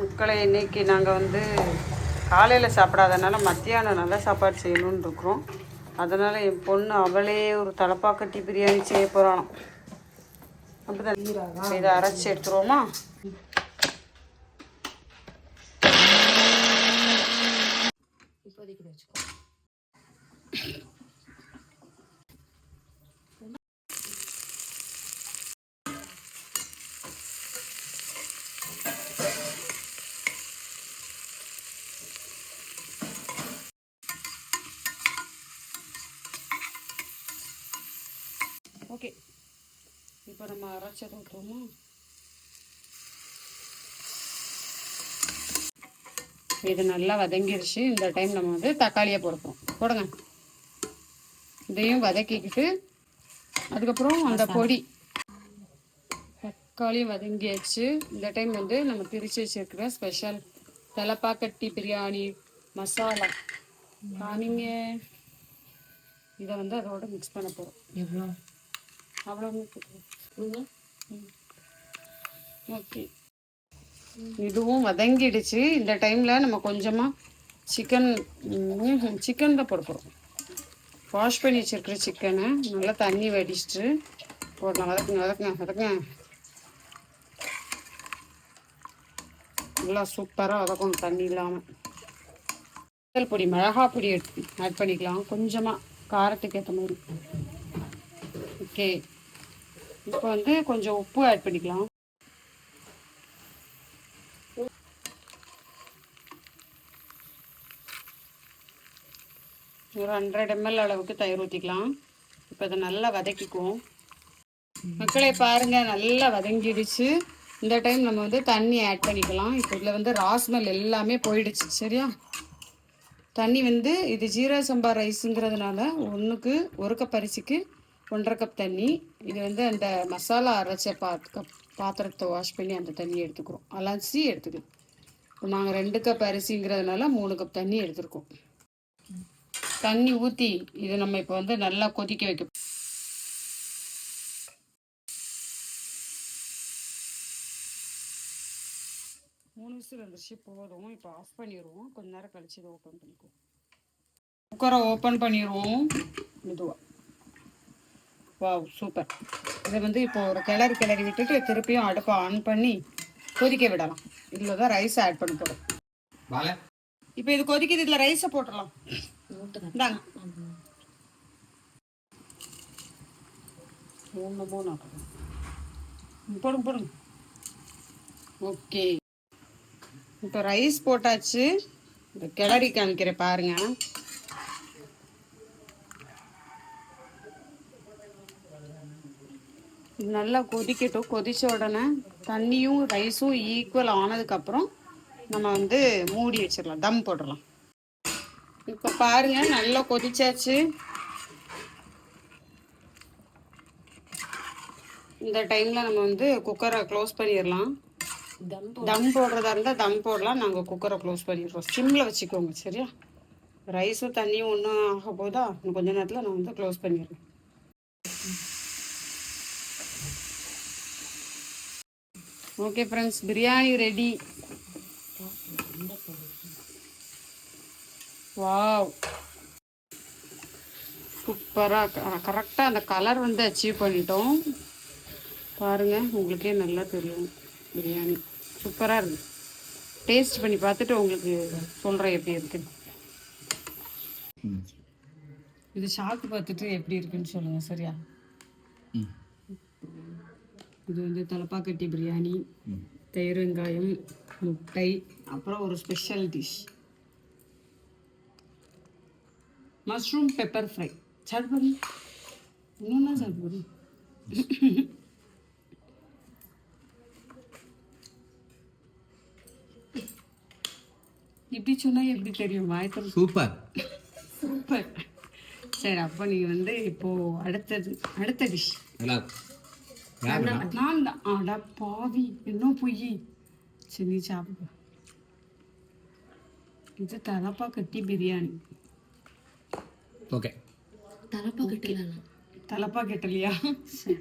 மக்களை இன்னைக்கு நாங்கள் வந்து காலையில் சாப்பிடாதனால மத்தியானம் நல்ல சாப்பாடு செய்யணும்னு இருக்கிறோம். அதனால் என் பொண்ணு அவளே ஒரு தலப்பாக்கட்டி பிரியாணி செய்ய போகிறாளாம் அப்படிதான். இதை அரைச்சி எடுத்துருவோமா? இப்போதைக்கு வச்சுக்கோ. ஓகே. இப்போ நம்ம அரைச்சது விட்டுருவோமா இது நல்லா வதங்கிருச்சு. இந்த டைம் நம்ம வந்து தக்காளியை போடுறோம். போடுங்க. இதையும் வதக்கிக்கிட்டு அதுக்கப்புறம் அந்த பொடி. தக்காளி வதங்கியாச்சு. இந்த டைம் வந்து நம்ம பிரித்து வச்சிருக்கிற ஸ்பெஷல் தலப்பாக்கட்டி பிரியாணி மசாலா. காமிங்க. இதை வந்து அதோட மிக்ஸ் பண்ண போகிறோம் எவ்வளோ? அவ்வளோ ஓகே. இதுவும் வதங்கிடுச்சு. இந்த டைமில் நம்ம கொஞ்சமாக சிக்கன் சிக்கன் தான் போட போகிறோம் வாஷ் பண்ணி வச்சுருக்கிற சிக்கனை நல்லா தண்ணி வடிச்சிட்டு போடலாம். வதக்குங்க வதக்குங்க வதக்குங்க. நல்லா சூப்பராக வதக்கணும் தண்ணி இல்லாமல் பொடி மிளகா பொடி ஆட் பண்ணிக்கலாம். கொஞ்சமாக காரத்துக்கு ஏற்ற மாதிரி. ஓகே. இப்போ வந்து கொஞ்சம் உப்பு ஆட் பண்ணிக்கலாம். ஒரு ஹண்ட்ரட் எம்எல் அளவுக்கு தயிர் ஊற்றிக்கலாம் இப்போ இதை நல்லா வதக்கிக்குவோம். மக்களை பாருங்க நல்லா வதங்கிடுச்சு. இந்த டைம் நம்ம வந்து தண்ணி ஆட் பண்ணிக்கலாம். இப்போ இதில் வந்து ராஸ்மல் எல்லாமே போயிடுச்சு. சரியா? தண்ணி வந்து இது ஜீரா சம்பா ரைஸுங்கிறதுனால ஒன்றுக்கு ஒரு கப் அரிசிக்கு ஒன்றரை கப் தண்ணி இது வந்து அந்த மசாலா அரைச்ச பாத் கப் பாத்திரத்தை வாஷ் பண்ணி அந்த தண்ணி எடுத்துக்கிறோம். அலசி எடுத்துக்கணும். இப்போ நாங்கள் ரெண்டு கப் அரிசிங்கிறதுனால மூணு கப் தண்ணி எடுத்துருக்கோம். தண்ணி ஊற்றி இதை நம்ம இப்போ வந்து நல்லா கொதிக்க வைக்க மூணு விசில் வந்துருச்சு போதும். இப்போ ஆஃப் பண்ணிடுவோம். கொஞ்ச நேரம் கழிச்சு இதை ஓப்பன் பண்ணிக்குவோம். குக்கரை ஓப்பன் பண்ணிடுவோம். மெதுவாக வாவ் சூப்பர் இதை வந்து இப்போ ஒரு கிளறி கிளறி விட்டுட்டு திருப்பியும் அடுப்பை ஆன் பண்ணி கொதிக்க விடலாம். இதில் தான் ரைஸ் ஆட் பண்ண போகிறோம் இப்போ இது கொதிக்குது இதில் ரைஸை போட்டுடலாம். இந்தாங்க. மூணு மூணு. போடுங்க போடுங்க. ஓகே இப்போ ரைஸ் போட்டாச்சு. இந்த கிளறி காமிக்கிறேன் பாருங்க. இது நல்லா கொதிக்கட்டும். கொதிச்ச உடனே தண்ணியும் ரைஸும் ஈக்குவல் ஆனதுக்கப்புறம் நம்ம வந்து மூடி வச்சிடலாம். தம் போட்டுடலாம் இப்போ பாருங்க நல்லா கொதிச்சாச்சு. இந்த டைம்ல நம்ம வந்து குக்கரை க்ளோஸ் பண்ணிடலாம். தம் தம் போடுறதா இருந்தால் தம் போடலாம். நாங்கள் குக்கரை க்ளோஸ் பண்ணிடுறோம். சிம்மில் வச்சுக்கோங்க சரியா? ரைஸும் தண்ணியும் ஒன்றும் ஆக போதா? இன்னும் கொஞ்ச நேரத்தில் நான் வந்து க்ளோஸ் பண்ணிடுறேன். Okay friends biryani ready wow சூப்பராக கரெக்டாக அந்த கலர் வந்து அச்சீவ் பண்ணிட்டோம். பாருங்க உங்களுக்கே நல்லா தெரியும் பிரியாணி சூப்பராக இருக்கு. டேஸ்ட் பண்ணி பார்த்துட்டு உங்களுக்கு சொல்கிறேன் எப்படி இருக்குன்னு இது சாப்பிட்டு பார்த்துட்டு எப்படி இருக்குன்னு சொல்லுங்க சரியா? இது வந்து தலப்பாக்கட்டி பிரியாணி தயிர் வெங்காயம் முட்டை அப்புறம் ஒரு special dish mushroom pepper fry சாப்பிடு இன்னொன்னா சாப்பிடு இப்படி சொன்னா எப்படி தெரியும்? வாய்த்தல் சூப்பர் சூப்பர் சரி அப்போ நீங்க வந்து இப்போ அடுத்தது அடுத்த டிஷ் நல்லா நான் தான் அட பாவி. இன்னும் பொய்? சரி நீ சாப்பிடு. இது தலப்பா கட்டி பிரியாணி. ஓகே. தலப்பா கட்டலாம் தலப்பா கட்டலையா? சரி.